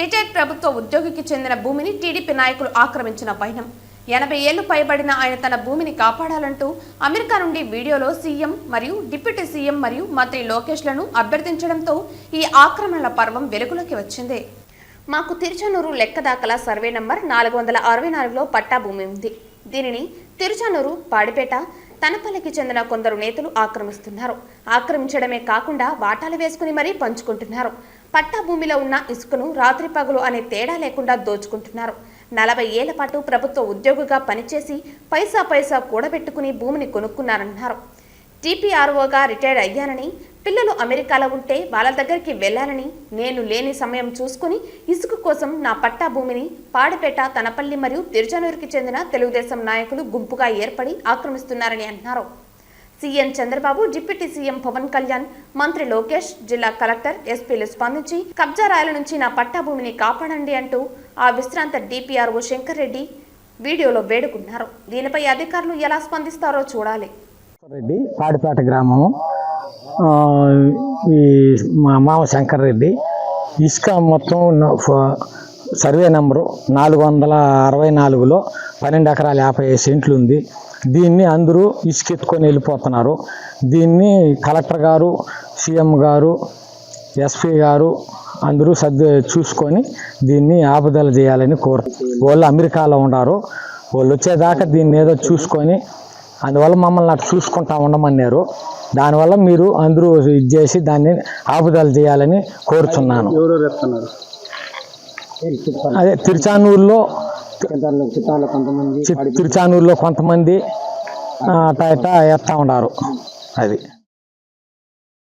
Retired ప్రభుత్వ ఉద్యోగికి చెందిన భూమిని టీడీపీ నాయకులు ఆక్రమించిన వైనం ఎనభై ఏళ్ళు పైబడిన ఆయన తన భూమిని కాపాడాలంటూ అమెరికా నుండి వీడియోలో సీఎం మరియు డిప్యూటీ సీఎం మరియు మంత్రి లోకేష్లను అభ్యర్థించడంతో ఈ ఆక్రమణల పర్వం వెలుగులోకి వచ్చింది. మాకు తిరుచానూరు లెక్కదాకల సర్వే నంబర్ నాలుగు వందల అరవై నాలుగులో పట్టా భూమి ఉంది. దీనిని తిరుచానూరు పాడిపేట తనపల్లికి చెందిన కొందరు నేతలు ఆక్రమిస్తున్నారు. ఆక్రమించడమే కాకుండా వాటాలు వేసుకుని మరీ పంచుకుంటున్నారు. పట్టా భూమిలో ఉన్న ఇసుకను రాత్రి పగులు అనే తేడా లేకుండా దోచుకుంటున్నారు. నలభై ఏళ్ళ పాటు ప్రభుత్వ ఉద్యోగిగా పనిచేసి పైసా పైసా కూడబెట్టుకుని భూమిని కొనుక్కున్నారన్నారు. టీపీఆర్ఓగా రిటైర్ అయ్యానని పిల్లలు అమెరికాలో ఉంటే వాళ్ళ దగ్గరికి వెళ్ళానని నేను లేని సమయం చూసుకుని ఇసుక కోసం నా పట్టా భూమిని పాడిపేట తనపల్లి మరియు తిరుచనూరుకి చెందిన తెలుగుదేశం నాయకులు గుంపుగా ఏర్పడి ఆక్రమిస్తున్నారని అన్నారు CM Chandrababu deputy CM Pawan Kalyan మంత్రి లోకేష్ జిల్లా కలెక్టర్ ఎస్పీలు స్పందించి కబ్జా రాయల నుంచి నా పట్టా భూమిని కాపాడండి అంటూ ఆ విశ్రాంత డిపిఆర్ఓ శంకర్ రెడ్డి వీడియోలో వేడుకున్నారు. దీనిపై అధికారులు ఎలా స్పందిస్తారో చూడాలి. రెడ్డి పాడిపేట గ్రామము. ఈ మా మామ శంకర్ రెడ్డి. ఇసుక మొత్తం సర్వే నెంబరు నాలుగు వందల అరవై నాలుగులో పన్నెండు ఎకరాల యాభై ఐదు సెంట్లు ఉంది. దీన్ని అందరూ ఇసుక ఎత్తుకొని వెళ్ళిపోతున్నారు. దీన్ని కలెక్టర్ గారు సీఎం గారు ఎస్పీ గారు అందరూ సర్ది చూసుకొని దీన్ని ఆపుదల చేయాలని కోరు వాళ్ళు అమెరికాలో ఉన్నారు. వాళ్ళు వచ్చేదాకా దీన్ని ఏదో చూసుకొని అందువల్ల మమ్మల్ని అటు చూసుకుంటా ఉండమన్నారు. దానివల్ల మీరు అందరూ ఇది చేసి దాన్ని ఆపుదల చేయాలని ఎత్తున్నారు అదే తిరుచానూరులో తిరుచానూరులో కొంతమంది అట్టా ఇట్టా ఎత్తా ఉన్నారు. అది.